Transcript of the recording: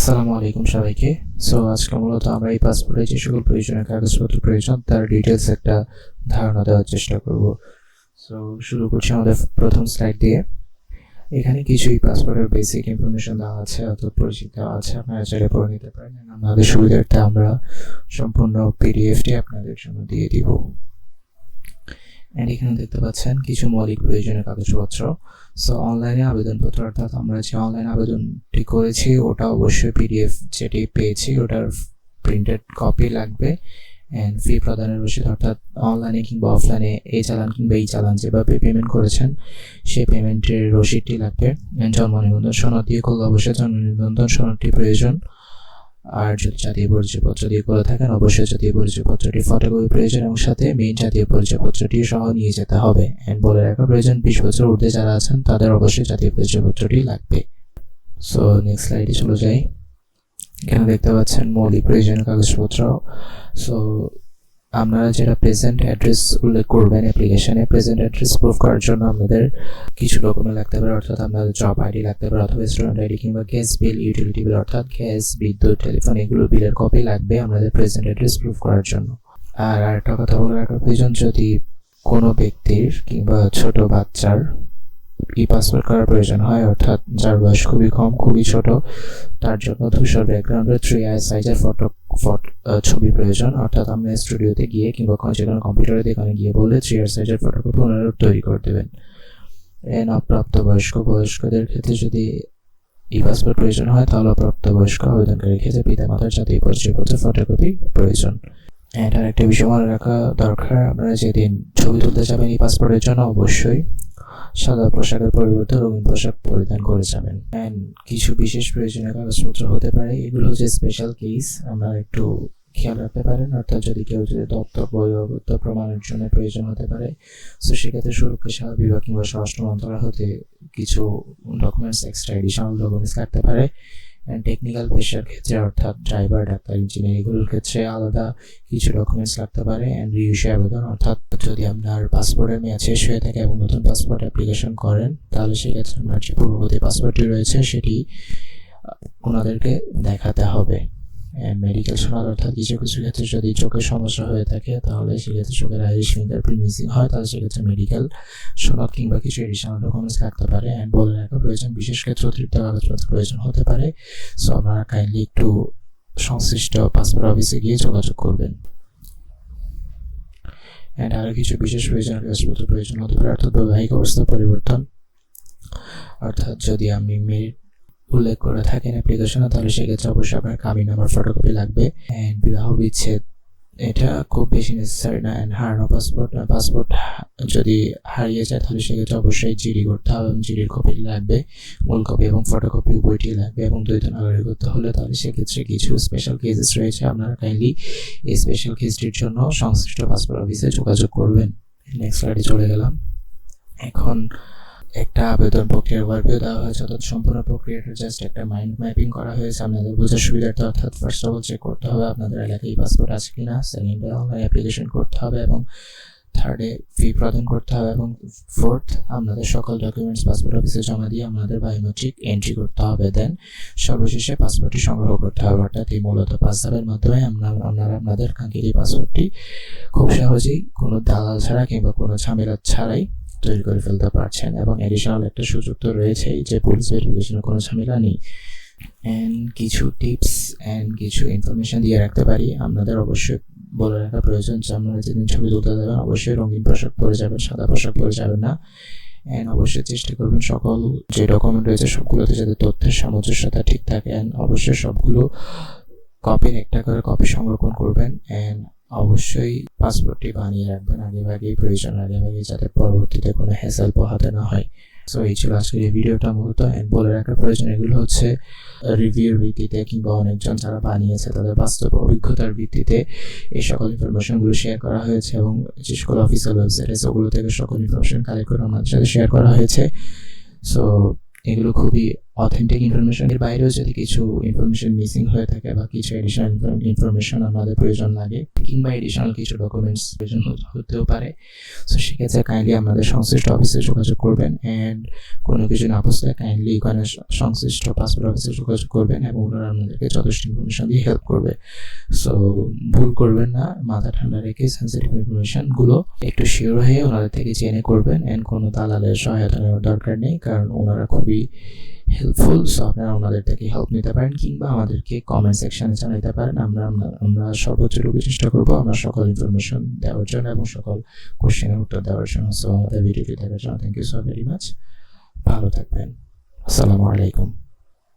আসসালামু আলাইকুম সবাইকে। সো আজকে মূলত আমরা এই পাসপোর্টে যে সকল প্রয়োজনীয় কাগজপত্র প্রয়োজন, তার ডিটেলস একটা ধারণা দেওয়ার চেষ্টা করব। সো শুরু করছি আমাদের প্রথম স্লাইড দিয়ে। এখানে কিছুই পাসপোর্টের বেসিক ইনফরমেশন দেওয়া আছে, অর্থাৎ পরিচিত আছে, আপনারা চাইলে পড়ে নিতে পারেন। আপনাদের সুবিধার্থে আমরা সম্পূর্ণ পিডিএফটি আপনাদের জন্য দিয়ে দিব। অ্যান্ড এখানে দেখতে পাচ্ছেন কিছু মৌলিক প্রয়োজনীয় কাগজপত্র। সো অনলাইনে আবেদনপত্র অর্থাৎ আমরা যে অনলাইন আবেদনটি করেছি, ওটা অবশ্যই পিডিএফ যেটি পেয়েছি, ওটার প্রিন্টেড কপি লাগবে। অ্যান্ড ফি প্রদানের রসিদ অর্থাৎ অনলাইনে কিংবা অফলাইনে এই চালান কিংবা এই চালান যেভাবে পেমেন্ট করেছেন, সেই পেমেন্টের রসিদটি লাগবে। জন্ম নিবন্ধন সনদ দিয়ে করলে অবশ্যই জন্ম নিবন্ধন সনদটি প্রয়োজন। আর যদি জাতীয় পরিচয়পত্র দিয়ে করে থাকেন অবশ্যই জাতীয় পরিচয়পত্রটি ফটোকপি প্রয়োজন এবং সাথে মেইন জাতীয় পরিচয়পত্রটি সহ নিয়ে যেতে হবে। অ্যান্ড বলে রাখা প্রয়োজন, বিশ বছর ঊর্ধ্বে যারা আছেন, তাদের অবশ্যই জাতীয় পরিচয়পত্রটি লাগবে। সো নেক্সট স্লাইডে চলে যাই। এখানে দেখতে পাচ্ছেন মৌলিক প্রয়োজনীয় কাগজপত্র। সো আপনারা যেটা প্রেজেন্ট অ্যাড্রেস উল্লেখ করবেন অ্যাপ্লিকেশনে প্রেজেন্ট অ্যাড্রেস প্রুফ করার জন্য আমাদের কিছু ডকুমেন্ট লাগতে পারে, অর্থাৎ আপনাদের জব আইডি লাগতে পারে অথবা স্টুডেন্ট আইডি কিংবা গ্যাস বিল ইউটিলিটি বিল অর্থাৎ গ্যাস বিদ্যুৎ টেলিফোন এগুলো বিলের কপি লাগবে আমাদের প্রেজেন্ট অ্যাড্রেস প্রুফ করার জন্য। আর আরেকটা কথা বলে রাখার প্রয়োজন, যদি কোনো ব্যক্তির কিংবা ছোট বাচ্চার ই পাসপোর্ট করার প্রয়োজন হয়, অর্থাৎ যার বয়স খুবই কম, খুবই ছোট, তার জন্য ধূসর ব্যাকগ্রাউন্ডের থ্রি আই সাইজের ফটো ফটো ছবি প্রয়োজন। অর্থাৎ আপনি স্টুডিওতে গিয়ে কিংবা যে কোনো কম্পিউটারে দোকানে গিয়ে বললে থ্রি আর সাইজের ফটোকপি ওনারা তৈরি করে দেবেন। এন অপ্রাপ্ত বয়স্ক বয়স্কদের ক্ষেত্রে যদি ই পাসপোর্ট প্রয়োজন হয়, তাহলে অপ্রাপ্ত বয়স্ক আবেদনকারীর ক্ষেত্রে পিতা মাতার জাতীয় পরিচয়পত্রের ফটোকপি প্রয়োজন। এন্ড একটা বিষয় মনে রাখা দরকার। আপনারা যেদিন ছবি তুলতে যাবেন ই পাসপোর্টের জন্য, অবশ্যই সাদা পোশাকের পরিবর্তে রঙিন পোশাক পরিধান করে যাবেন। অ্যান্ড কিছু বিশেষ প্রয়োজনীয় কাগজপত্র হতে পারে। এগুলো হচ্ছে স্পেশাল কেস আমরা একটু খেয়াল রাখতে পারেন। অর্থাৎ যদি কেউ যদি দপ্তর বহির্ভূত প্রমাণের জন্য প্রয়োজন হতে পারে, তো সেক্ষেত্রে সুরক্ষা সেবা বিভাগ কিংবা স্বরাষ্ট্র মন্ত্রণালয় হতে কিছু ডকুমেন্টস এক্সট্রা এডিশনাল ডকুমেন্টস কাটতে পারে। টেকনিক্যাল পেশার ক্ষেত্রে অর্থাৎ ড্রাইভার ডাক্তার ইঞ্জিনিয়ার এগুলোর ক্ষেত্রে আলাদা কিছু ডকুমেন্টস লাগতে পারে অ্যান্ড রিউসে আবেদন। অর্থাৎ যদি আপনার পাসপোর্টের মেয়াদ শেষ হয়ে থাকে এবং নতুন পাসপোর্ট অ্যাপ্লিকেশন করেন, তাহলে সেক্ষেত্রে আপনার যে পূর্ববর্তী পাসপোর্টটি রয়েছে, সেটি ওনাদেরকে দেখাতে হবে। মেডিকেল সনদ অর্থাৎ কিছু কিছু ক্ষেত্রে যদি চোখের সমস্যা হয়ে থাকে, তাহলে সেক্ষেত্রে চোখের আইরিশ ফিঙ্গারপ্রিন্ট মিসিং হয়। তাহলে সেক্ষেত্রে মেডিকেল সনদ কিংবা কিছু এডিশনাল ডকুমেন্টস লাগতে পারে। অ্যান্ড বলে রাখা প্রয়োজন, বিশেষ ক্ষেত্রে অতিরিক্ত কাগজপত্র প্রয়োজন হতে পারে। সো আপনারা কাইন্ডলি একটু সংশ্লিষ্ট পাসপোর্ট অফিসে গিয়ে যোগাযোগ করবেন। অ্যান্ড আরও কিছু বিশেষ প্রয়োজন, কাগজপত্র প্রয়োজন হতে পারে। অর্থাৎ বৈবাহিক অবস্থা পরিবর্তন। অর্থাৎ যদি আপনি মেরিট উল্লেখ করে থাকেন অ্যাপ্লিকেশনে তাহলে সেক্ষেত্রে অবশ্যই আপনার কামি নাম্বার ফটোকপি লাগবে। অ্যান্ড বিবাহ বিচ্ছেদ, এটা খুব বেশি নেসেসারি না। অ্যান্ড হারানো পাসপোর্ট পাসপোর্ট যদি হারিয়ে যায়, তাহলে সেক্ষেত্রে অবশ্যই জিডি করতে হবে এবং জিডির কপি লাগবে। মূল কপি এবং ফটোকপি বইটি লাগবে এবং দ্বৈত নাগরিকত্ব হলে তাহলে সেক্ষেত্রে কিছু স্পেশাল কেসেস রয়েছে। আপনারা কাইন্ডলি এই স্পেশাল কেসটির জন্য সংশ্লিষ্ট পাসপোর্ট অফিসে যোগাযোগ করবেন। নেক্সট স্লাইডে চলে গেলাম। এখন একটা আবেদন প্রক্রিয়ার ওয়ার্কভিউ দেওয়া হয়েছে অর্থাৎ সম্পূর্ণ প্রক্রিয়াটা জাস্ট একটা মাইন্ড ম্যাপিং করা হয়েছে। আপনাদের বোঝার সুবিধার্থে অর্থাৎ ফার্স্ট অফ অল চেক করতে হবে আপনাদের এলাকায় পাসপোর্ট আছে কি না সেকেন্ডে অনলাইন অ্যাপ্লিকেশন করতে হবে এবং থার্ডে ফি প্রদান করতে হবে এবং ফোর্থ আপনাদের সকল ডকুমেন্টস পাসপোর্ট অফিসে জমা দিয়ে আপনাদের বায়োমেট্রিক এন্ট্রি করতে হবে। দেন সর্বশেষে পাসপোর্টটি সংগ্রহ করতে হবে। অর্থাৎ এই মূলত ধাপের মাধ্যমে আপনারা আপনাদের কাঙ্ক্ষিত পাসপোর্টটি খুব সহজেই কোনো দালাল ছাড়া কিংবা কোনো ঝামেলা ছাড়াই তৈরি করে ফেলতে পারছেন এবং অ্যাডিশনাল একটা সুযোগ তো রয়েছেই যে পুলিশ ভেরিফিকেশনের কোনো ঝামেলা নেই। অ্যান্ড কিছু টিপস অ্যান্ড কিছু ইনফরমেশন দিয়ে রাখতে পারি। আপনাদের অবশ্যই বলে রাখা প্রয়োজন যে আপনারা যেদিন ছবি তুলতে যাবেন, অবশ্যই রঙিন পোশাক পরে যাবেন, সাদা পোশাক পরে যাবেন না। অ্যান্ড অবশ্যই চেষ্টা করবেন সকল যে ডকুমেন্ট রয়েছে সবগুলোতে যাতে তথ্যের সামঞ্জস্যতা ঠিক থাকে। অ্যান্ড অবশ্যই সবগুলো কপির একটা করে কপি সংরক্ষণ করবেন। অ্যান্ড অবশ্যই পাসপোর্টটি বানিয়ে রাখবেন। আগে ভাগেই প্রয়োজন, আগে ভাগে যাতে পরবর্তীতে কোনো হ্যাসেল পোহাতে না হয়। সো এই ছিল আজকের এই ভিডিওটা মূলত। And বলে রাখার প্রয়োজন এগুলো হচ্ছে রিভিউর ভিত্তিতে কিংবা অনেকজন যারা বানিয়েছে তাদের বাস্তব অভিজ্ঞতার ভিত্তিতে এই সকল ইনফরমেশনগুলো শেয়ার করা হয়েছে এবং যে সকল অফিসিয়াল ওয়েবসাইট আছে ওগুলো থেকে সকল ইনফরমেশন কালেক্ট করে আমাদের সাথে শেয়ার করা হয়েছে। সো এগুলো খুবই অথেন্টিক ইনফরমেশনের বাইরেও যদি কিছু ইনফরমেশন মিসিং হয়ে থাকে বা কিছু এডিশনাল ইনফরমেশন আপনাদের প্রয়োজন লাগে, কিংবা এডিশনাল কিছু ডকুমেন্টস প্রয়োজন হতে- হতেও পারে সো সেক্ষেত্রে কাইন্ডলি আমাদের সংশ্লিষ্ট অফিসে যোগাযোগ করবেন অ্যান্ড কোনো কিছু না বুঝলে কাইন্ডলি ওখানে সংশ্লিষ্ট পাসপোর্ট অফিসে যোগাযোগ করবেন এবং ওনারা আপনাদেরকে যথেষ্ট ইনফরমেশন দিয়ে হেল্প করবে। সো ভুল করবেন না, মাথা ঠান্ডা রেখে সেন্সিটিভ ইনফরমেশনগুলো একটু শিওর হয়ে ওনাদের থেকে জেনে করবেন অ্যান্ড কোনো দালালের সহায়তা নেওয়ার দরকার নেই, কারণ ওনারা খুবই হেল্পফুল সো আপনারা ওনাদের থেকে হেল্প নিতে পারেন কিংবা আমাদেরকে কমেন্ট সেকশনে জানাতে পারেন। আমরা, আমরা- সর্বোচ্চ লোকের চেষ্টা করব। আমরা সকল ইনফরমেশন দেওয়ার জন্য এবং সকল কোশ্চেনের উত্তর দেওয়ার জন্য। সো আমাদের ভিডিওটি দেখার জন্য thank you so very much ভালো থাকবেন। আসসালামু আলাইকুম।